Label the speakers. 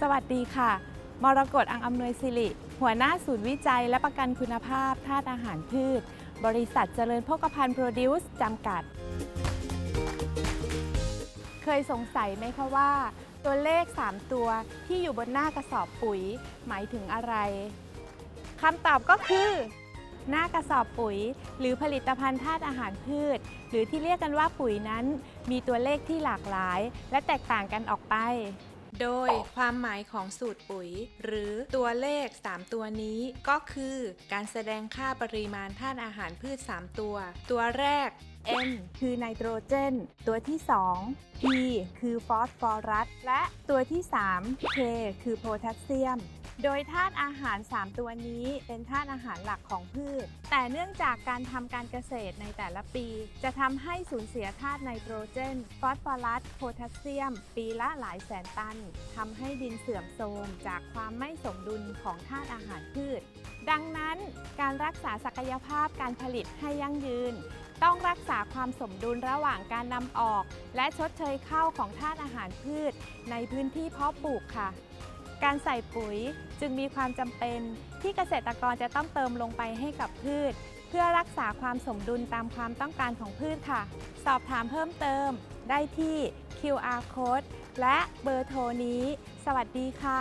Speaker 1: สวัสดีค่ะ มรกตอังอำนวยสิริ หัวหน้าศูนย์วิจัยและประกันคุณภาพธาตุอาหารพืช บริษัทเจริญโภคภัณฑ์โปรดิวส์จำกัด เคยสงสัยไหมคะว่า ตัวเลข 3 ตัวที่อยู่บนหน้ากระสอบปุ๋ย หมายถึงอะไรคำตอบก็คือ หน้ากระสอบปุ๋ย หรือผลิตภัณฑ์ธาตุอาหารพืช หรือที่เรียกกันว่าปุ๋ยนั้น มีตัวเลขที่หลากหลาย และแตกต่างกันออกไป โดยความหมายของสูตรปุ๋ย หรือตัวเลข 3 ตัวนี้ก็คือการแสดงค่าปริมาณธาตุอาหารพืช 3 ตัว ตัวแรก N คือไนโตรเจน ตัวที่ 2 P คือฟอสฟอรัส และตัวที่ 3 K คือโพแทสเซียม โดยธาตุอาหาร 3 ตัวนี้เป็นธาตุอาหารหลักของพืช แต่เนื่องจากการทำการเกษตรในแต่ละปี จะทำให้สูญเสียธาตุไนโตรเจน ฟอสฟอรัส โพแทสเซียม ปีละหลายแสนตันทำให้ดินเสื่อมโทรมจากความไม่สมดุลของธาตุอาหารพืช ดังนั้นการรักษาศักยภาพการผลิตให้ยั่งยืน ต้องรักษาความสมดุลระหว่างการนำออก และชดเชยเข้าของธาตุอาหารพืช ในพื้นที่เพาะปลูกค่ะ การใส่ปุ๋ยจึงมีความจำเป็นที่เกษตรกรจะต้องเติมลงไปให้กับพืช เพื่อรักษาความสมดุลตามความต้องการของพืชค่ะ สอบถามเพิ่มเติมได้ที่ QR code และเบอร์โทรนี้ สวัสดีค่ะ